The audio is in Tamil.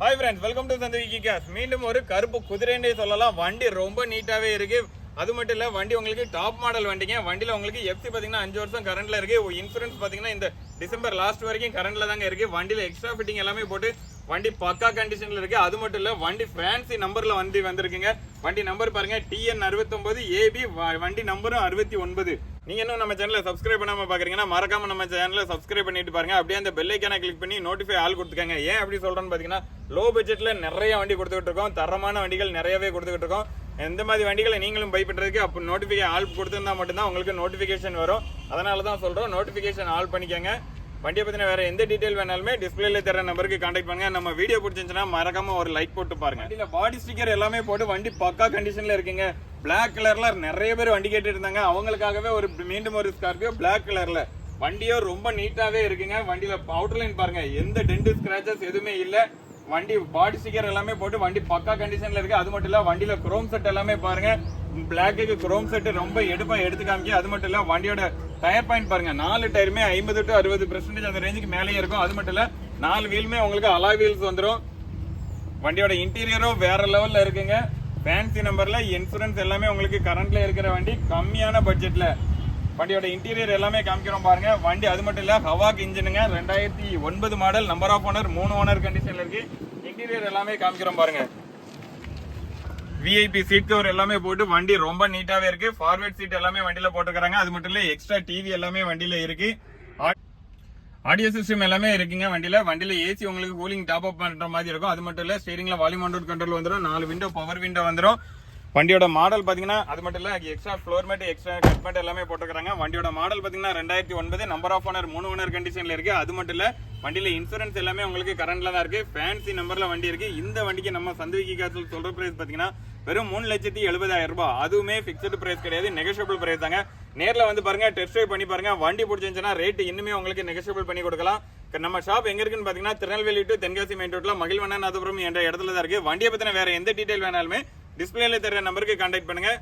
ஹாய் ஃப்ரெண்ட்ஸ் வெல்கம் டு சந்தவிக்கி கேஸ் மீண்டும் ஒரு கருப்பு குதிரைன்றே சொல்லலாம். வண்டி ரொம்ப நீட்டாகவே இருக்கு. அது மட்டும் இல்லை வண்டி உங்களுக்கு டாப் மாடல் வண்டிங்க. வண்டியில் உங்களுக்கு எஃப்சி பார்த்தீங்கன்னா அஞ்சு வருஷம் கரண்டில் இருக்கு. இன்சூரன்ஸ் பார்த்தீங்கன்னா இந்த டிசம்பர் லாஸ்ட் வரைக்கும் கரண்ட்டில் தாங்க இருக்கு. வண்டியில் எக்ஸ்ட்ரா ஃபிட்டிங் எல்லாமே போட்டு வண்டி பக்கா கண்டிஷன்ல இருக்கு. அது மட்டும் இல்ல வண்டி ஃபேன்சி நம்பர்ல வண்டி வந்திருக்குங்க. வண்டி நம்பர் பாருங்க டிஎன் அறுபத்தொன்பது ஏபி வண்டி நம்பரும் அறுபத்தி ஒன்பது. நீங்க இன்னும் நம்ம சேனலை சப்ஸ்கிரைப் பண்ணாம பாக்குறீங்கன்னா மறக்காம நம்ம சேனலை சப்ஸ்கிரைப் பண்ணிட்டு பாருங்க. அப்படியே அந்த பெல்லைக்கான கிளிக் பண்ணி நோட்டிஃபை ஆள் கொடுத்துக்கங்க. ஏன் அப்படி சொல்றேன்னு பாத்தீங்கன்னா லோ பட்ஜெட்ல நிறைய வண்டி கொடுத்துக்கிட்டு இருக்கோம். தரமான வண்டிகள் நிறையவே கொடுத்துக்கிட்டு இருக்கோம். எந்த மாதிரி வண்டிகளை நீங்களும் பை பண்றதுக்கு அப்போ நோட்டிஃபிகே ஆல் கொடுத்துருந்தா மட்டும்தான் உங்களுக்கு நோட்டிஃபிகேஷன் வரும். அதனால தான் சொல்றோம் நோட்டிஃபிகேஷன் ஆல் பண்ணிக்கங்க. வண்டியை பற்றின வேறு எந்த டீட்டெயில் வேணாலுமே டிஸ்பிளேல தர நம்பருக்கு காண்டாக்ட் பண்ணுங்கள் நம்ம வீடியோ பிடிச்சிருந்துச்சுன்னா மறக்காம ஒரு லைக் போட்டு பாருங்க. வண்டியில பாடி ஸ்டிக்கர் எல்லாமே போட்டு வண்டி பக்கா கண்டிஷனில் இருக்குங்க. பிளாக் கலரில் நிறைய பேர் வண்டி கேட்டு இருந்தாங்க அவங்களுக்காகவே ஒரு மீண்டும் ஒரு ஸ்கார்பியோ பிளாக் கலரில் வண்டியோ ரொம்ப நீட்டாகவே இருக்குங்க. வண்டியில் அவுட்லைன் பாருங்கள் எந்த டென்ட் ஸ்க்ராச்சஸ் எதுவுமே இல்லை. வண்டி பாடி ஸ்டிக்கர் எல்லாமே போட்டு வண்டி பக்கா கண்டிஷனில் இருக்குது அது மட்டும் இல்லை வண்டியில் குரோம் செட் எல்லாமே பாருங்கள் பிளாக்கு குரோம் செட்டு ரொம்ப எடுப்பா எடுத்து காமிக்க அது மட்டும் இல்ல வண்டியோட டயர் பாயிண்ட் பாருங்க நாலு டயருமே ஐம்பது டு அறுபது பெர்சன்டேஜ் அந்த ரேஞ்சுக்கு மேலேயே இருக்கும். அது மட்டும் இல்ல நாலு வீலுமே உங்களுக்கு அலா வீல்ஸ் வந்துடும் வண்டியோட இன்டீரியரும் வேற லெவல்ல இருக்குங்க. ஃபேன்சி நம்பர்ல இன்சூரன்ஸ் எல்லாமே உங்களுக்கு கரண்ட்ல இருக்கிற வண்டி கம்மியான பட்ஜெட்ல வண்டியோட இன்டீரியர் எல்லாமே காமிக்கிறோம் பாருங்க. வண்டி அது மட்டும் இல்ல ஹவாக் இன்ஜினுங்க ரெண்டாயிரத்தி ஒன்பது மாடல் நம்பர் ஆஃப் ஓனர் மூணு ஓனர் கண்டிஷன்ல இருக்கு. இன்டீரியர் எல்லாமே காமிக்கிறோம் பாருங்க. விஐபி சீட் கவர் எல்லாமே போட்டு வண்டி ரொம்ப நீட்டாவே இருக்கு. ஃபார்வர்ட் சீட் எல்லாமே வண்டியில போட்டுக்கிறாங்க. அது மட்டும் இல்ல எக்ஸ்ட்ரா டிவி எல்லாமே வண்டியில இருக்கு. ஆடியோ சிஸ்டம் எல்லாமே இருக்குங்க வண்டியில. வண்டியில ஏசி உங்களுக்கு கூலிங் டாப் அப் பண்ற மாதிரி இருக்கும். அது மட்டும் இல்ல ஸ்டீரிங்ல வால்யூம் கண்ட்ரோல் கண்ட்ரோல் வந்துடும் நாலு விண்டோ பவர் விண்டோ வந்துடும் வண்டியோட மாடல் பார்த்தீங்கன்னா அது மட்டும் இல்லை extra floor mat extra cut mat எல்லாமே போட்டுக்கிறாங்க. வண்டியோட மாடல் பார்த்தீங்கன்னா ரெண்டாயிரத்தி ஒன்பது நம்பர் ஆஃப் ஓனர் மூணு ஓனர் கண்டிஷனில் இருக்கு. அது மட்டும் இல்லை வண்டியில் இன்சூரன்ஸ் எல்லாமே உங்களுக்கு கரண்டில் தான் இருக்கு. ஃபேன்சி நம்பர்ல வண்டி இருக்கு. இந்த வண்டிக்கு நம்ம சந்திவிக்கி காசில் சொல்கிற ப்ரைஸ் பார்த்தீங்கன்னா வெறும் மூணு லட்சத்தி எழுபதாயிரம் ரூபாய். அதுவுமே ஃபிக்ஸ்டு ப்ரைஸ் கிடையாது. நெகோஷியபிள் ப்ரைஸ் தாங்க. நேரில் வந்து பாருங்க டெஸ்ட் ட்ரைவ் பண்ணி பாருங்கள் வண்டி பிடிச்சிருந்துச்சுன்னா ரேட் இன்னுமே உங்களுக்கு நெகோஷியபிள் பண்ணி கொடுக்கலாம். நம்ம ஷாப் எங்க இருக்குன்னு பாத்தீங்கன்னா திருநெல்வேலி டு தென்காசி மெயின் ரோட்ல மகிழ்வண்ணநாதபுரம் என்ற இடத்துல தான் இருக்கு. வண்டியை பத்தின வேற எந்த டீடைல் வேணாலுமே டிஸ்பிளேல தெரிய நம்பருக்கு கான்டாக்ட் பண்ணுங்க.